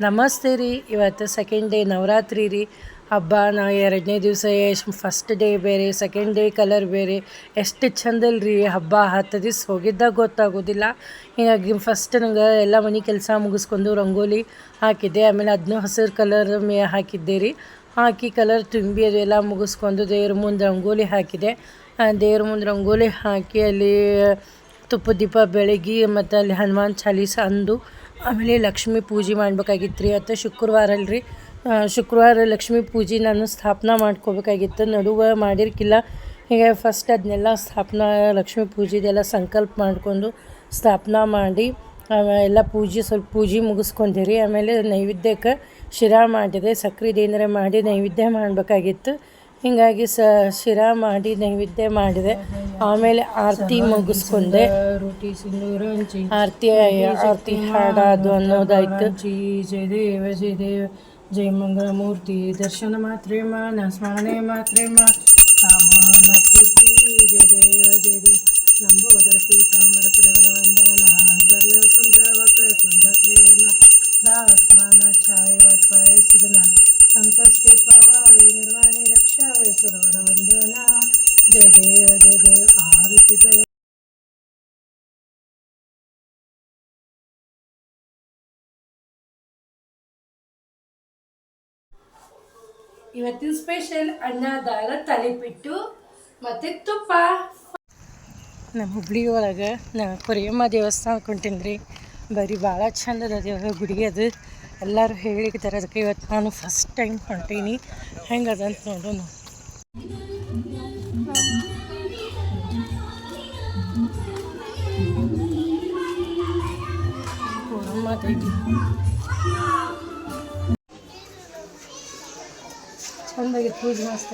ನಮಸ್ತೆ ರೀ. ಇವತ್ತು ಸೆಕೆಂಡ್ ಡೇ ನವರಾತ್ರಿ ರೀ. ಹಬ್ಬ ನಾ ಎರಡನೇ ದಿವಸ ಫಸ್ಟ್ ಡೇ ಬೇರೆ ಸೆಕೆಂಡ್ ಡೇ ಕಲರ್ ಬೇರೆ. ಎಷ್ಟು ಚಂದಲ್ಲ ರೀ ಹಬ್ಬ. ಹತ್ತು ದಿವ್ಸ ಹೋಗಿದ್ದಾಗ ಗೊತ್ತಾಗೋದಿಲ್ಲ. ಹೀಗಾಗಿ ಫಸ್ಟ್ ನಂಗೆ ಎಲ್ಲ ಮನೆ ಕೆಲಸ ಮುಗಿಸ್ಕೊಂಡು ರಂಗೋಲಿ ಹಾಕಿದ್ದೆ. ಆಮೇಲೆ ಅದನ್ನೂ ಹಸಿರು ಕಲರ್ ಮೇ ಹಾಕಿದ್ದೆ ರೀ. ಹಾಕಿ ಕಲರ್ ತುಂಬಿ ಅದೆಲ್ಲ ಮುಗಿಸ್ಕೊಂಡು ದೇವ್ರ ಮುಂದೆ ರಂಗೋಲಿ ಹಾಕಿದೆ. ದೇವ್ರ ಮುಂದೆ ರಂಗೋಲಿ ಹಾಕಿ ಅಲ್ಲಿ ತುಪ್ಪ ದೀಪ ಬೆಳಗಿ ಮತ್ತು ಅಲ್ಲಿ ಹನುಮಾನ್ ಚಾಲೀಸ ಅಂದು ಆಮೇಲೆ ಲಕ್ಷ್ಮಿ ಪೂಜೆ ಮಾಡ್ಬೇಕಾಗಿತ್ತು ರೀ ಅಥವಾ ಶುಕ್ರವಾರ ಅಲ್ರಿ. ಶುಕ್ರವಾರ ಲಕ್ಷ್ಮೀ ಪೂಜೆ ನಾನು ಸ್ಥಾಪನೆ ಮಾಡ್ಕೋಬೇಕಾಗಿತ್ತು. ನಡುವೆ ಮಾಡಿರ್ಕಿಲ್ಲ. ಹೀಗೆ ಫಸ್ಟ್ ಅದನ್ನೆಲ್ಲ ಸ್ಥಾಪನಾ, ಲಕ್ಷ್ಮೀ ಪೂಜೆದೆಲ್ಲ ಸಂಕಲ್ಪ ಮಾಡಿಕೊಂಡು ಸ್ಥಾಪನೆ ಮಾಡಿ ಎಲ್ಲ ಪೂಜೆ ಸ್ವಲ್ಪ ಪೂಜೆ ಮುಗಿಸ್ಕೊಂಡಿರಿ. ಆಮೇಲೆ ನೈವೇದ್ಯಕ್ಕೆ ಶಿರಾ ಮಾಡಿದೆ ಸಕ್ರೆದು ಏನಾರ ಮಾಡಿ ನೈವೇದ್ಯ ಮಾಡಬೇಕಾಗಿತ್ತು. ಹೀಗಾಗಿ ಸ ಶಿರ ಮಾಡಿ ನೈವೇದ್ಯ ಮಾಡಿದೆ. ಆಮೇಲೆ ಆರತಿ ಮುಗಿಸ್ಕೊಂಡೆ. ಆರತಿ ಆರತಿ ಹಾಡೋದು ಅನ್ನೋದಾಯ್ತು. ಜಯ ದೇವ ಜಯ ದೇವ ಜಯ ಮಂಗಳ ಮೂರ್ತಿ ದರ್ಶನ ಮಾತ್ರೇ ಮಾನ ಸ್ಮರಣೆ ಮಾತ್ರೇ ಮಾನ ಪೂರ್ತಿ ಜಯ ದೇವ ಜಯ ದೇವ ನಂಬೋದರ ಪೀತಾಮರ ಪ್ರವರ ವಂದನ. ಸರ್ವ ಸುಂದರ ವಕ್ರ ಸುಂದರ ಪ್ರೇಮ. ದಾಸ್ಮಾನ ಛಾಯ ವಟ್ವಾಯ ಸುಧನ ಸಂಕಷ್ಟಿ ಪವಾವೆ ಸರೋರ ವಂದನಾ ಜಯ ದೇವ ಜಯ ದೇವ. ಆರುತಿ ಇವತ್ತಿನ ಸ್ಪೆಷಲ್ ಅಣ್ಣ ದಾರ ತಲಿಪಿಟ್ಟು ಮತ್ತೆ ತುಪ್ಪ. ನಮ್ಮ ಹುಬ್ಳಿ ಒಳಗೆ ನಾವು ಕೊರಿಯಮ್ಮ ದೇವಸ್ಥಾನಕ್ಕೆ ಹೊಂಟೀನಿ ಬರೀ ಭಾಳ ಚಂದದ ದೇವ್ರ ಗುಡಿ ಅದು. ಎಲ್ಲರೂ ಹೇಳಿದ್ದಾರೆ ಅದಕ್ಕೆ ಇವತ್ತು ನಾನು ಫಸ್ಟ್ ಟೈಮ್ ಹೊಂಟೀನಿ. ಹೆಂಗದಂತ ನೋಡೋಣ ಕೊರಮ್ಮ ದೇವಿ ಚಂದಾಗಿದೆ ಪೂಜೆ ಮಸ್ತ್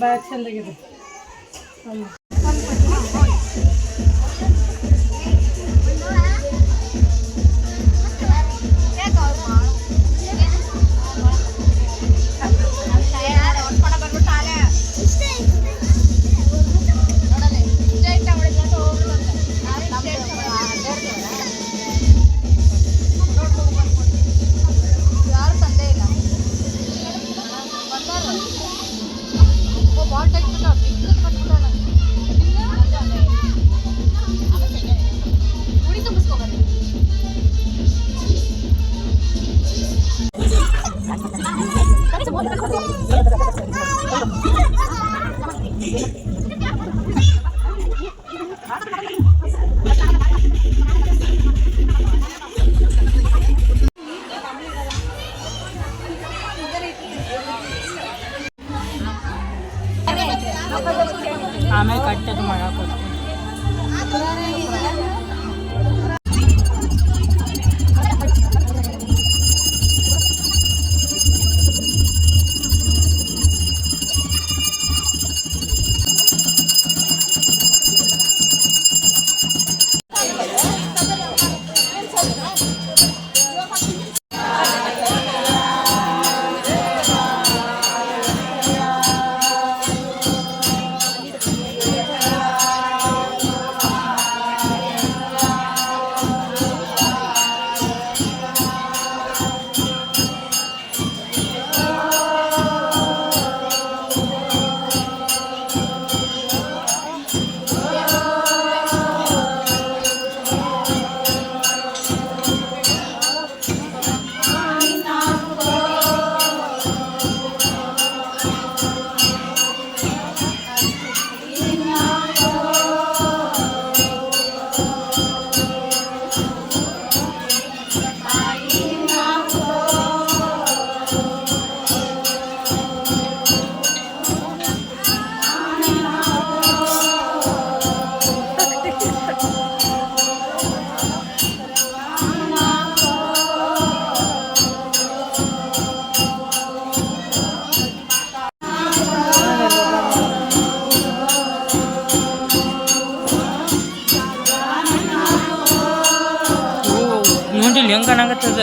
ಭಾಳ ಚಂದಾಗಿದೆ ಹ್ಮ್. Gracias. ತೆಗ್ದ್ಬಿಟ್ಟು ಬಿಸ್ನೆಸ್ ಕಟ್ಬಿಟ್ಟವಳ ಗುಡಿ ತುಂಬಿಸ್ಕೋಬಾರ್ದು ಹೆಂಗ ಅನ್ನಂಗತ್ತದ